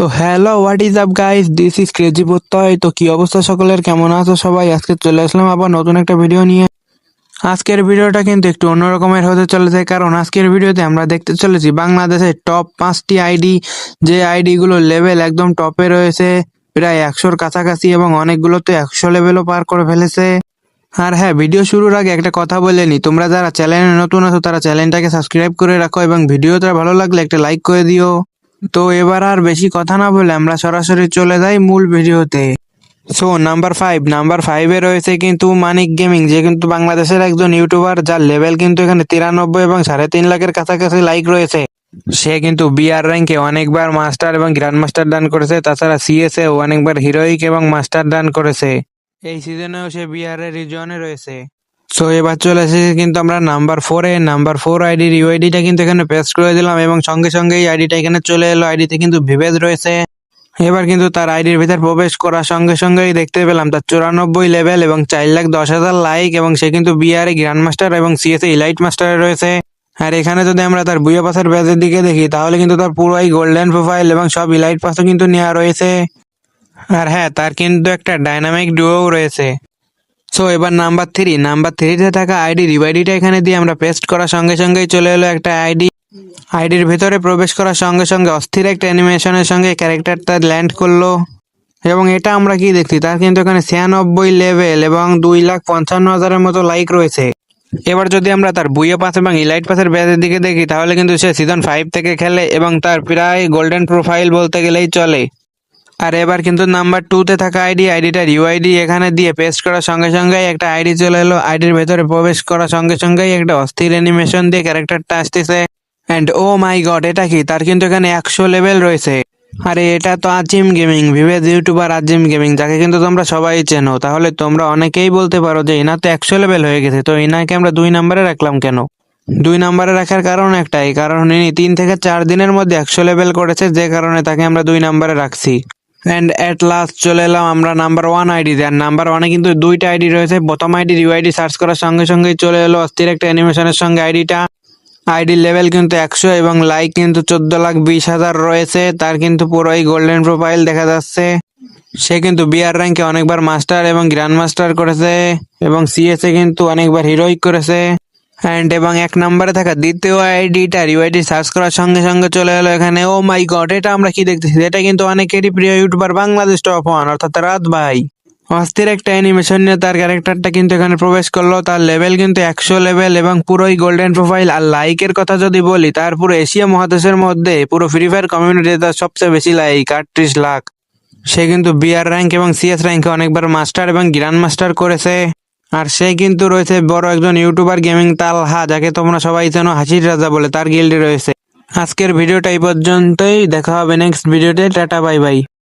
তো hello what is up guys this is crazy Pratyay তো কি অবস্থা সকলের? কেমন আছো সবাই? আজকে চলে আসলাম আবার নতুন একটা ভিডিও নিয়ে। আজকের ভিডিওটা কিন্তু একটু অন্যরকমের হতে চলেছে, কারণ আজকের ভিডিওতে আমরা দেখতে চলেছি বাংলাদেশের টপ পাঁচটি আইডি যে আইডিগুলো লেভেল একদম টপে রয়েছে, প্রায় একশোর কাছাকাছি এবং অনেকগুলো তো একশো লেভেলও পার করে ফেলেছে। আর হ্যাঁ ভিডিও শুরুর আগে একটা কথা বলে নি। তোমরা যারা চ্যানেলে নতুন আছো, তারা চ্যানেলটাকে সাবস্ক্রাইব করে রাখো এবং ভিডিওটা ভালো লাগলে একটা লাইক করে দিও। তো এবার আর বেশি কথা না বলে আমরা সরাসরি চলে যাই মূল ভিডিওতে। সো নাম্বার ফাইভ নাম্বার ফাইভে রয়েছে কিন্তু মানিক গেমিং যে কিন্তু বাংলাদেশের একজন ইউটিউবার যার লেভেল কিন্তু এখানে তিরানব্বই এবং সাড়ে তিন লাখের কাছাকাছি লাইক রয়েছে। সে কিন্তু বিআর র্যাঙ্কে অনেকবার মাস্টার এবং গ্র্যান্ড মাস্টার ডান করেছে, তাছাড়া সিএসএ অনেকবার হিরোইক এবং মাস্টার ডান করেছে। এই সিজনেও সে বিআর এর রিজনে রয়েছে। সো এবার চলে এসেছে কিন্তু আমরা নাম্বার ফোরে নাম্বার ফোর আইডির ইউআইডিটা কিন্তু এখানে পেস্ট করে দিলাম এবং সঙ্গে সঙ্গে এই আইডিটা এখানে চলে এলো। আইডিতে কিন্তু ভিভেদ রয়েছে। এবার কিন্তু তার আইডির ভিতর প্রবেশ করার সঙ্গে সঙ্গেই দেখতে পেলাম তার চুরানব্বই লেভেল এবং চার লাখ দশ হাজার লাইক এবং সে কিন্তু বিআরএ গ্র্যান্ড মাস্টার এবং সিএসএ ইলাইট মাস্টারে রয়েছে। আর এখানে যদি আমরা তার বুয়া পাসের ব্যাজের দিকে দেখি, তাহলে কিন্তু তার পুরোই গোল্ডেন প্রোফাইল এবং সব ইলাইট পাসও কিন্তু নেওয়া রয়েছে। আর হ্যাঁ তার কিন্তু একটা ডাইনামিক ডুও রয়েছে। সো এবার নাম্বার থ্রি, নাম্বার থ্রিতে থাকা আইডি রিভাইডিটা এখানে দিয়ে আমরা পেস্ট করার সঙ্গে সঙ্গেই চলে এলো একটা আইডি। আইডির ভেতরে প্রবেশ করার সঙ্গে সঙ্গে অস্থির একটা অ্যানিমেশনের সঙ্গে ক্যারেক্টারটা ল্যান্ড করল। এবং এটা আমরা কি দেখছি? তার কিন্তু এখানে ছিয়ানব্বই লেভেল এবং দুই লাখ পঞ্চান্ন হাজারের মতো লাইক রয়েছে। এবার যদি আমরা তার বুইয়ে পাস এবং ইলাইট পাসের ব্যাচের দিকে দেখি, তাহলে কিন্তু সে সিজন ফাইভ থেকে খেলে এবং তার প্রায় গোল্ডেন প্রোফাইল বলতে গেলেই চলে। আর এবার কিন্তু নাম্বার টুতে থাকা আইডি আইডিটার ইউআইডি এখানে দিয়ে পেস্ট করার সঙ্গে সঙ্গেই একটা আইডি চলে এলো। আইডির ভেতরে প্রবেশ করার সঙ্গে সঙ্গেই একটা অস্থির অ্যানিমেশন দিয়ে ক্যারেক্টারটা আসতেছে। অ্যান্ড ও মাই গড এটা কি? তার কিন্তু এখানে একশো লেভেল রয়েছে। আরে, এটা তো আজিম গেমিং ভিভেজ ইউটিউবার আজিম গেমিং যাকে কিন্তু তোমরা সবাই চেনো। তাহলে তোমরা অনেকেই বলতে পারো যে এনার তো একশো লেভেল হয়ে গেছে, তো এনাকে আমরা দুই নম্বরে রাখলাম কেন? দুই নম্বরে রাখার কারণ একটাই, কারণ ইনি তিন থেকে চার দিনের মধ্যে একশো লেভেল করেছে, যে কারণে তাকে আমরা দুই নম্বরে রাখছি। অ্যান্ড এট লাস্ট চলে এলাম আমরা নাম্বার ওয়ান আইডি আর নাম্বার ওয়ানে কিন্তু দুইটা আইডি রয়েছে। প্রথম আইডি ইউআইডি সার্চ করার সঙ্গে সঙ্গেই চলে এলো অস্থির একটা অ্যানিমেশনের সঙ্গে আইডিটা আইডির লেভেল কিন্তু একশো এবং লাইক কিন্তু চোদ্দ লাখ বিশ হাজার রয়েছে। তার কিন্তু পুরোই গোল্ডেন প্রোফাইল দেখা যাচ্ছে। সে কিন্তু বিআর র্যাঙ্কে অনেকবার মাস্টার এবং গ্র্যান্ড মাস্টার করেছে। এবং সিএসএ কিন্তু অনেকবার হিরোইক করেছে। অ্যান্ড এবং এক নম্বরে থাকা দ্বিতীয় আইডিটা ইউআইডি সার্চ করার সঙ্গে সঙ্গে চলে এলো এখানে ও মাই গড এটা আমরা কি দেখতেছি? এটা কিন্তু অনেকেরই প্রিয় ইউটিউবার বাংলাদেশ টপ ওয়ান অর্থাৎ রাত ভাই। অস্থির একটা অ্যানিমেশন নিয়ে তার ক্যারেক্টারটা কিন্তু এখানে প্রবেশ করল, তার লেভেল কিন্তু একশো লেভেল এবং পুরোই গোল্ডেন প্রোফাইল আর লাইকের কথা যদি বলি, তার পুরো এশিয়া মহাদেশের মধ্যে পুরো ফ্রি ফায়ার কমিউনিটি তার সবচেয়ে বেশি লাইক আটত্রিশ লাখ। সে কিন্তু বিআর র্যাঙ্ক এবং সিএস র্যাঙ্কে অনেকবার মাস্টার এবং গ্র্যান্ড মাস্টার করেছে। আর সে কিন্তু রয়েছে বড় একজন ইউটিউবার গেমিং তালহা, যাকে তোমরা সবাই যেন হাসির রাজা বলে, তার গিল্ডে রয়েছে। আজকের ভিডিওটা এই পর্যন্তই, দেখা হবে নেক্সট ভিডিওতে, টাটা, বাই বাই।